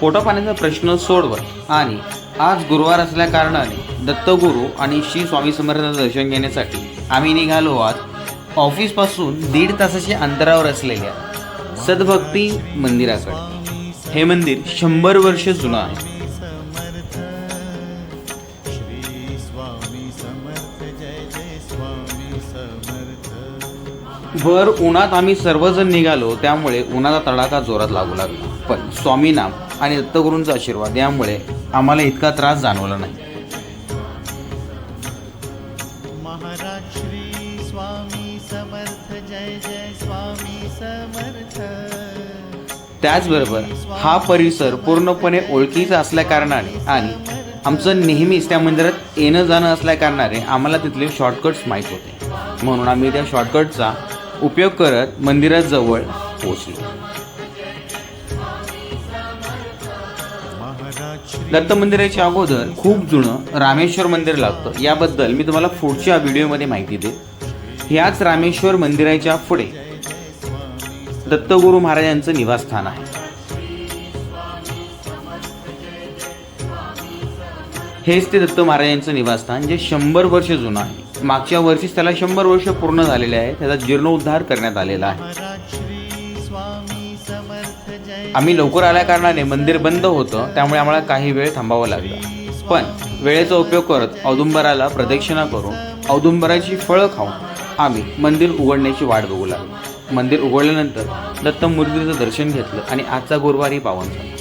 पोटापाण्याचा प्रश्न सोडवत आणि आज गुरुवार असल्या कारणाने दत्तगुरू आणि श्री स्वामी समर्थांचं दर्शन घेण्यासाठी आम्ही निघालो आज ऑफिसपासून दीड तासाच्या अंतरावर असलेल्या सद्भक्ती मंदिराकडे. हे मंदिर शंभर वर्ष जुनं आहे. भर उन्हात आम्ही सर्वजण निघालो त्यामुळे उन्हाचा तडाखा जोरात लागू लागला. पण स्वामी नाम आणि दत्तगुरूंचा आशीर्वाद. यामुळे आम्हाला इतका त्रास जाणवला नाही. महाराज श्री स्वामी समर्थ जय जय स्वामी समर्थ. त्याचबरोबर हा परिसर पूर्णपणे ओळखीचा असल्या कारणाने आणि आमचं नेहमीच त्या मंदिरात येणं जाणं असल्या कारणाने आम्हाला तिथले शॉर्टकट्स माहीत होते. म्हणून आम्ही त्या शॉर्टकटचा उपयोग करत मंदिरात जवळ पोचलो दत्त मंदिराच्या अगोदर खूप जुनं रामेश्वर मंदिर लागतं. याबद्दल मी तुम्हाला पुढच्या व्हिडिओमध्ये माहिती देईन. ह्याच रामेश्वर मंदिराच्या पुढे दत्तगुरू महाराजांचं निवासस्थान आहे. हेच ते दत्त महाराजांचं निवासस्थान जे शंभर वर्ष जुनं आहे. मागच्या वर्षीच त्याला शंभर वर्ष पूर्ण झालेले आहे. त्याचा जीर्णोद्धार करण्यात आलेला आहे. आम्ही लवकर आल्या कारणाने मंदिर बंद होतं त्यामुळे आम्हाला काही वेळ थांबावं लागलं. पण वेळेचा उपयोग करत औदुंबराला प्रदक्षिणा करून औदुंबराची फळं खाऊन आम्ही मंदिर उघडण्याची वाट बघू लागलो. मंदिर उघडल्यानंतर दत्त मूर्तीचं दर्शन घेतलं आणि आजचा गुरुवारी पावन झाला.